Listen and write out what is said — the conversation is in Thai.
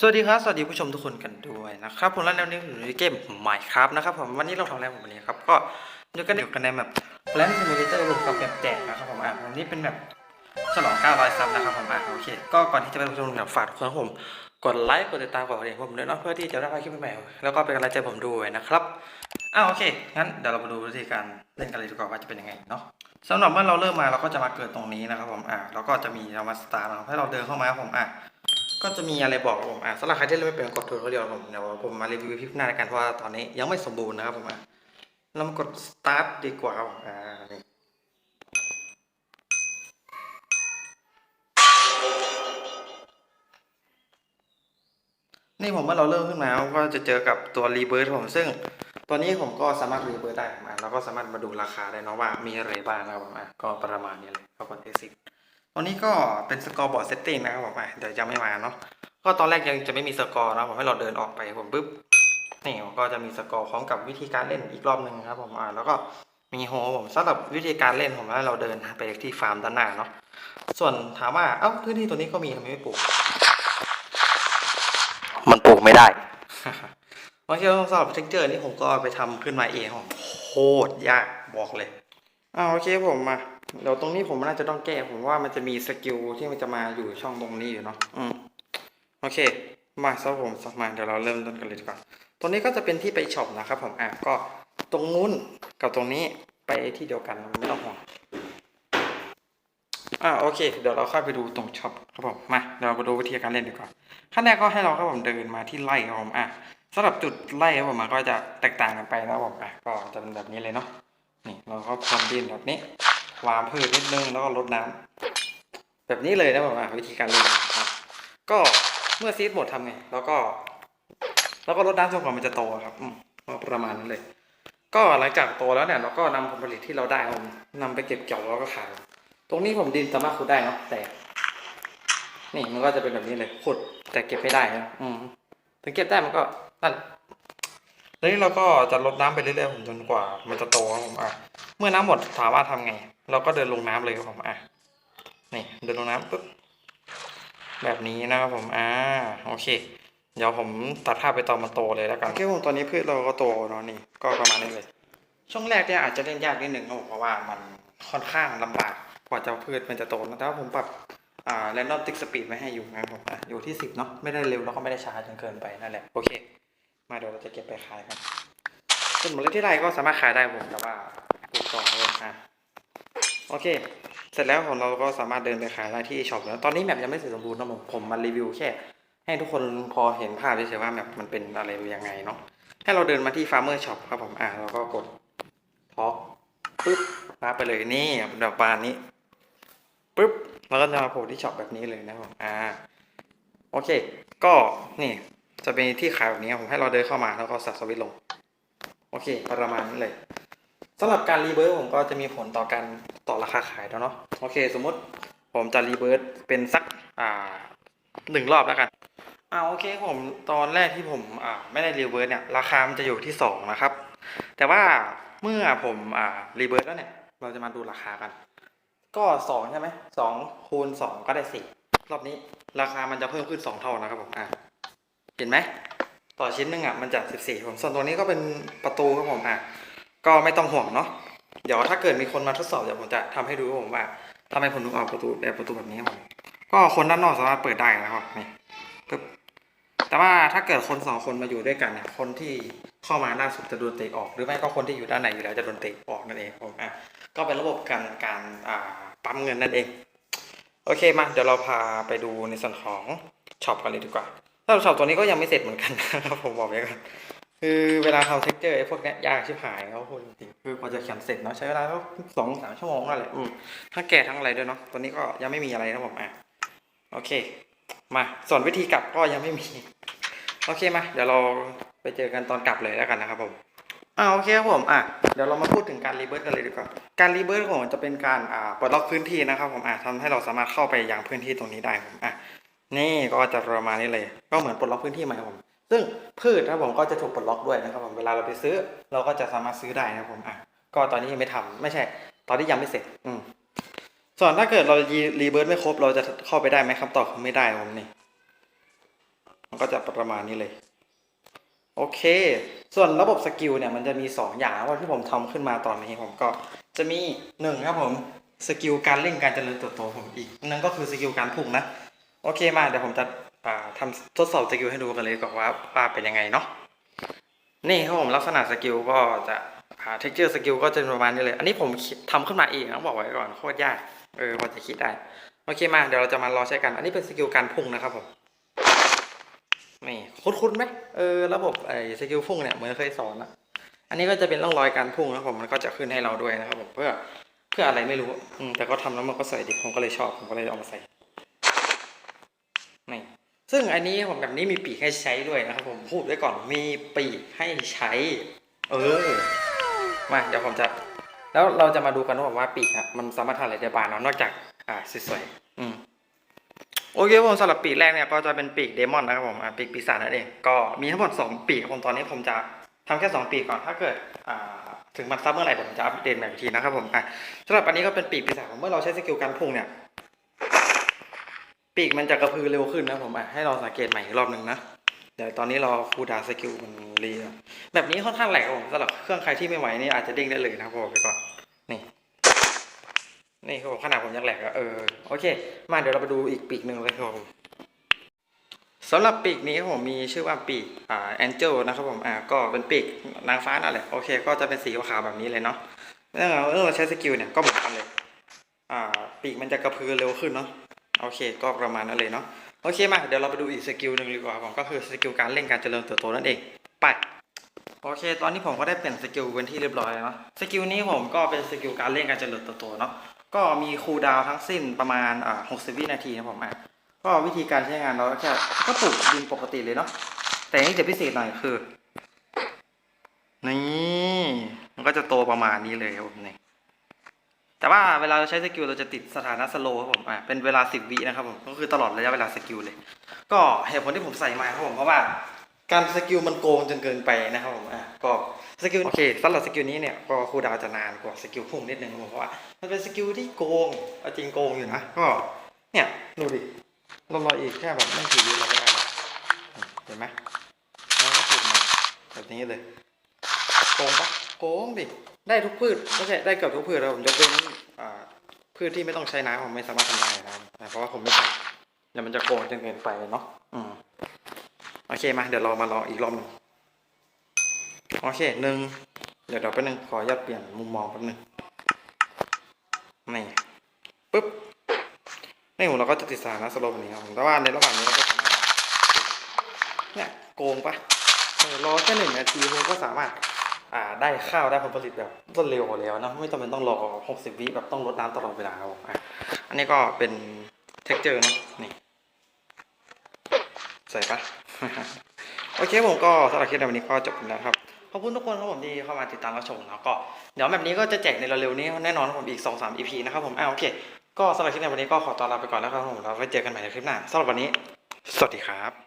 สวัสดีครับ สวัสดีผู้ชมทุกคนกันด้วยนะครับผมและแนวนี้อยู่ในเกม Minecraft นะครับผมวันนี้เราทำอะไรผมวันนี้ครับก็อยู่กันอยู่กันในแบบแลน s ิ m เ l เตอร์รวมกับแบบแจกนะครับผมอะวันนี้เป็นแบบฉลอง 900 ซับนะครับผมอะโอเค ก็ก่อนที่จะไปชมแบบฝากทุกคนผมกดไลค์กดติดตามกดกระดิ่งผมด้วยนะเพื่อที่จะได้ไม่พลาดคลิปใหม่แล้วก็เป็นกำลังใจผมด้วยนะครับอ้าวโอเคงั้นเดี๋ยวเรามาดูวิธีการเล่นกันเลยดีกว่าว่าจะเป็นยังไงเนาะสำหรับเมื่อเราเริ่มมาเราก็จะมาเกิดตรงนี้นะครับผมอะแล้วก็จะมีเรามาสตาร์ทให้เราเดินเข้ามาครับผมอะ ก็จะมีอะไรบอกผมอะสำหรับใครที่เล่นไม่เป็นกดถูกเขาเดียวผมเดี๋ยวผมมารีวิวคลิปหน้าในกันเพราะว่าตอนนี้ยังไม่สมบูรณ์นะครับผมอะเรามากด start ดีกว่าอ่านี่นี่ผมเมื่อเราเริ่มขึ้นมาก็จะเจอกับตัวรีเบิร์ตผมซึ่งตัวนี้ผมก็สามารถรีเบิร์ตได้มอะแล้วก็สามารถมาดูราคาได้นะว่ามีอะไรบ้างนะครับผมอะก็ประมาณนี้เลยก็กด exit ตัวนี้ก็เป็นสกอร์บอร์ดเซตติ้งนะครับผมอะเดี๋ยวยังไม่มาเนาะก็ตอนแรกยังจะไม่มีสกอร์นะผมให้เราเดินออกไปผมปุ๊บนี่ผมก็จะมีสกอร์พร้อมกับวิธีการเล่นอีกรอบหนึ่งครับผมอ่าแล้วก็มีโฮผมสำหรับวิธีการเล่นผมให้เราเดินไปที่ฟาร์มด้านหน้าเนาะส่วนถามว่าเอ้าพื้นที่ตัวนี้ก็มีทำไมไม่ปลูก มันปลูกไม่ได้โอเคสำหรับเท็กเจอร์นี่ผมก็ไปทำขึ้นมาเองผมโคตรยากบอกเลยอ่าโอเคผมมา เดี๋ยวตรงนี้ผมน่าจะต้องแก้ผมว่ามันจะมีสกิลที่มันจะมาอยู่ช่องตรงนี้อยู่เนาะอืมโอเค มาซะผมสักมาเดี๋ยวเราเริ่มต้นกันเลยดีกว่าตรงนี้ก็จะเป็นที่ไปช็อปนะครับผมอะก็ตรงนู้นกับตรงนี้ไปที่เดียวกันไม่ต้องห่วงอ่าโอเค เดี๋ยวเราเข้าไปดูตรงช็อปครับผมมาเดี๋ยวเรามาดูวิธีการเล่นดีกว่าขั้นแรกก็ให้เราครับผมเดินมาที่ไล่ครับผมอะสำหรับจุดไล่ครับผมมันก็จะแตกต่างกันไปนะครับผมอะก็จะเป็นแบบนี้เลยเนาะนี่เราก็พรมดินแบบนี้ วางพืชนิดนึงแล้วก็รดน้ำแบบนี้เลยนะผมวิธีการเล่นนะครับก็เมื่อซีดหมดทำไง แล้วก็ แล้วก็ลดน้ำจนกว่ามันจะโตครับมก็ประมาณนั้นเลย ก็หลังจากโตแล้วเนี่ยเราก็นำผลผลิตที่เราได้ผมนำไปเก็บเกี่ยวแล้วก็ขาย ตรงนี้ผมดินสามารถขุดได้เนาะแต่ นี่มันก็จะเป็นแบบนี้เลยขุดแต่เก็บไม่ได้นะอืมถึงเก็บได้มันก็นั่น แล้วนี้เราก็จะลดน้ำไปเรื่อยๆผมจนกว่า มันจะโตครับผมอะเมื่อน้ำหมดถามว่าทำไง เราก็เดินลงน้ำเลยครับผมอะนี่เดินลงน้ำปุ๊บแบบนี้นะครับผมอ่าโอเค เดี๋ยวผมตัดภาพไปตอนมันโตเลยแล้วกันโอเคผมตอนนี้พืชเราก็โตเนาะนี่ก็ประมาณนี้เลย ช่วงแรกเนี่ยอาจจะเล่นยากนิดหนึ่งครับผมเพราะว่ามันค่อนข้างลำบากกว่าจะพืชมันจะโตนะแต่ว่าผมปรับอ่า random tick speed ไว้ให้อยู่นะครับผมอะอยู่ที่สิบเนาะไม่ได้เร็วแล้วก็ไม่ได้ช้าจนเกินไปนั่นแหละโอเค มาเดี๋ยวเราจะเก็บไปขายกันส่วนเมล็ดที่ไรก็สามารถขายได้ผมแต่ว่าปลูกต่อเลยอะโอเค เสร็จแล้วของเราก็สามารถเดินไปขายได้ที่ช็อปแล้วตอนนี้แมปยังไม่เสร็จสมบูรณ์นะผมผมมารีวิวแค่ ให้ทุกคนพอเห็นภาพเฉยๆว่าแมปมันเป็นอะไรยังไงเนาะให้เราเดินมาที่ Farmer Shop ครับผมอ่าเราก็กดท็อกปึ๊บมาไปเลยนี่เป็นแบบบานนี้ปึ๊บแล้วก็จะมาโผล่ที่ช็อปแบบนี้เลยนะครับผมอ่าโอเค ก็นี่ จะเป็นที่ขายแบบนี้ผมให้เราเดินเข้ามาแล้วก็สับสวิตลง โอเค ประมาณนั้เลยสำหรับการรีเบิร์ผมก็จะมีผลต่อการต่อราคาขายแล้วเนาะโอเค สมมติผมจะรีเบิร์เป็นสักอ่าหนึ่งรอบแล้วกันอ่าโอเคผมตอนแรกที่ผมอ่าไม่ได้รีเบิร์เนี่ยราคามันจะอยู่ที่สองนะครับ แต่ว่าเมื่อผมอ่ารีเบิร์แล้วเนี่ยเราจะมาดูราคากัน ก็สองใช่ไหมสองคูณสองก็ได้สี่รอบนี้ราคามันจะเพิ่มขึ้นสองเท่านะครับผมอ่า เห็นไหมต่อชิ้นหนึ่งอะมันจะสิบสี่ผมส่วนตัวนี้ก็เป็นประตูครับผมอะก็ไม่ต้องห่วงเนาะเดี๋ยวถ้าเกิดมีคนมาทดสอบเดี๋ยวผมจะทำให้ดูว่าผมว่าทำไมผมถึงออกประตูแบบประตูแบบนี้ครับผมก็คนด้านนอกสามารถเปิดได้นะครับนี่ปึ๊บแต่ว่าถ้าเกิดคนสองคนมาอยู่ด้วยกันเนี่ยคนที่เข้ามาด้านสุดจะโดนเตะออก หรือไม่ก็คนที่อยู่ด้านในอยู่แล้วจะโดนเตะออกนั่นเองผมอะก็เป็นระบบการการอ่าปั๊มเงินนั่นเอง โอเคมาเดี๋ยวเราพาไปดูในส่วนของช็อปกันเลยดีกว่า สำหรับช็อปตัวนี้ก็ยังไม่เสร็จเหมือนกันนะครับผมบอกไว้ก่อนคือเวลาทำเท็กเจอร์ไอ้พวกเนี้ยยากชิบหายเขาพูดจริงๆคือกว่าจะเขียนเสร็จเนาะใช้เวลาก็สองสามชั่วโมงนั่นแหละอืมทั้งแก่ทั้งอะไรด้วยเนาะตัวนี้ก็ยังไม่มีอะไรนะผมอะโอเค มาส่วนวิธีกลับก็ยังไม่มี โอเคมาเดี๋ยวเราไปเจอกันตอนกลับเลยแล้วกันนะครับผมอ่าโอเคครับผมอะเดี๋ยวเรามาพูดถึงการรีเบิร์ตกันเลยดีกว่าการรีเบิร์ตของผมจะเป็นการอ่าปลดล็อกพื้นที่นะครับผมอะทำให้เราสามารถเข้าไปยังพื้นที่ตรงนี้ได้ผมอะ นี่ก็จะประมาณนี้เลย ก็เหมือนปลดล็อกพื้นที่ใหม่ครับผม ซึ่งพืชนะครับผมก็จะถูกปลดล็อกด้วยนะครับผม เวลาเราไปซื้อ เราก็จะสามารถซื้อได้นะครับผมอะก็ตอนนี้ยังไม่ทำไม่ใช่ ตอนนี้ยังไม่เสร็จ อืมส่วนถ้าเกิดเรารีเบิร์ตไม่ครบ เราจะเข้าไปได้ไหมคำตอบคือไม่ได้ผมนี่ มันก็จะประมาณนี้เลย โอเค ส่วนระบบสกิลเนี่ยมันจะมี 2 อย่างว่าที่ผมทำขึ้นมาตอนนี้ผมก็จะมีหนึ่งครับผมสกิลการเร่งการเจริญเติบโตผมอีกนั่นก็คือสกิลการพุ่งนะ โอเคมาเดี๋ยวผมจะอ่าทำทดสอบสกิลให้ดูกันเลยก่อนว่าว่าเป็นยังไงเนาะนี่ครับผมลักษณะสกิลก็จะอ่าเท็กเจอร์สกิลก็จะประมาณนี้เลย อันนี้ผมคิดทำขึ้นมาเองต้องบอกไว้ก่อนโคตรยากเออพอจะคิดได้โอเคมาเดี๋ยวเราจะมารอใช้กัน อันนี้เป็นสกิลการพุ่งนะครับผมนี่คุ้นๆไหมเออระบบไอ้สกิลพุ่งเนี่ยเหมือนเคยสอนอะอันนี้ก็จะเป็นร่องรอยการพุ่งนะครับผมมันก็จะขึ้นให้เราด้วยนะครับผมเพื่อเพื่ออะไรไม่รู้อืมแต่ก็ทำแล้วมันก็ใส่ดีผมก็เลยชอบผมก็เลยเอามาใส่ นี่ซึ่งอันนี้ผมแบบนี้มีปีกให้ใช้ด้วยนะครับ ผมพูดไว้ก่อนมีปีกให้ใช้ เออ มาเดี๋ยวผมจะ แล้วเราจะมาดูกันว่าว่าปีกอะมันสามารถทำอะไรได้บ้างเนาะนอกจาก อ่าสวยๆอืมโอเคผมสำหรับปีกแรกเนี่ยก็จะเป็นปีกเดมอนนะครับผมปีกปีศาจนั่นเองก็มีทั้งหมด2ปีกผมตอนนี้ผมจะทำแค่ 2 ปีกก่อนถ้าเกิดถึงมันซับเมื่อไหร่ผมจะอัปเดตใหม่อีกทีนะครับผมอะสำหรับอันนี้ก็เป็นปีกปีศาจเมื่อเราใช้สกิลการพุ่งเนี่ย ปีกมันจะกระพือเร็วขึ้นนะผมอะให้เราสังเกตใหม่อีกรอบหนึ่งนะเดี๋ยวตอนนี้รอคูดาสกิลมันรีแบบนี้ค่อนข้างแหลกผมสำหรับเครื่องใครที่ไม่ไหวนี่อาจจะเด้งได้เลยนะครับอกไปก่อนนี่นี่ครับผมขนาดผมยังแหลกอะเออโอเค มาเดี๋ยวเราไปดูอีกปีกหนึ่งเลยครับผมสำหรับปีกนี้ผมมีชื่อว่าปีกอ่าแองเจลนะครับผมอ่าก็เป็นปีกนางฟ้านั่นแหละโอเค ก็จะเป็นสีขาวแบบนี้เลยเนาะเมื่อเราเมื่อเราใช้สกิลเนี่ยก็เหมือนกันเลย อ่า ปีกมันจะกระพือเร็วขึ้นเนาะ โอเค ก็ประมาณนั้นเลยเนาะโอเคมาเดี๋ยวเราไปดูอีกสกิลหนึ่งดีกว่าผมก็คือสกิลการเร่งการเจริญเติบโตนั่นเองไปโอเค ตอนนี้ผมก็ได้เปลี่ยนสกิลเป็นที่เรียบร้อยแล้วเนาะสกิลนี้ผมก็เป็นสกิลการเล่นการเจริญเติบโตเนาะก็มีคูลดาวทั้งสิ้นประมาณอ่า60วินาทีนะผมอะก็วิธีการใช้งานเราแค่ก็ปลูกดินปกติเลยเนาะแต่อันนี่จะพิเศษหน่อยคือนี่มันก็จะโตประมาณนี้เลยครับผมนี่ แต่ว่าเวลาเราใช้สกิลเราจะติดสถานะสโลครับผมอะเป็นเวลา 10 วินะครับผมก็คือตลอดระยะเวลาสกิลเลย ก็เหตุผลที่ผมใส่มาครับผมเพราะว่าการสกิลมันโกงจนเกินไปนะครับผมอะก็สกิลโอเคสำหรับสกิลนี้เนี่ยก็คูดาวจะนานกว่าสกิลพุ่งนิดนึงครับผมเพราะว่ามันเป็นสกิลที่โกงเอาจริงโกงอยู่นะก็เนี่ยดูดิเรารออีกแค่แบบไม่กี่วิเราก็ได้เห็นไหมแล้วก็ปลูกมาแบบนี้เลยโกงปะ โกงดิ ได้ทุกพืชไม่ใช่ได้เกือบทุกพืชแล้วผมยกเว้นพืชที่ไม่ต้องใช้น้ำผมไม่สามารถทำได้นะเพราะว่าผมไม่ใส่เดี๋ยวมันจะโกงจนเกินไปเนาะอืมโอเคมาเดี๋ยวเรามาลองอีกรอบหนึ่งโอเคหนึ่งเดี๋ยวเดี๋ยวแป๊บนึงขออนุญาตเปลี่ยนมุมมองแป๊บนึงนี่ปึ๊บนี่ผมเราก็จะติดสถานะสโลว์แบบนี้ครับแต่ว่าในระหว่างนี้เราก็สามารถเนี่ยโกงปะเออรอแค่หนึ่งนาทีผมก็สามารถ อ่าได้ข้าวได้ผลผลิตแบบรวดเร็วแล้วนะไม่จำเป็นต้องรอ 60 วิแบบต้องรดน้ำตลอดเวลาครับผมอะอันนี้ก็เป็นเท็กเจอร์นะนี่ใส่ปะโอเคผมก็สำหรับคลิปในวันนี้ก็จบแล้วครับขอบคุณทุกคนครับผมที่เข้ามาติดตามรับชมแล้วก็เดี๋ยวแบบนี้ก็จะแจกในเร็วๆนี้แน่นอนผมอีก 2-3 EP นะครับผมอ่าโอเค ก็สำหรับคลิปในวันนี้ก็ขอตัวลาไปก่อนแล้วครับผมเราไว้เจอกันใหม่ในคลิปหน้าสำหรับวันนี้ สวัสดีครับ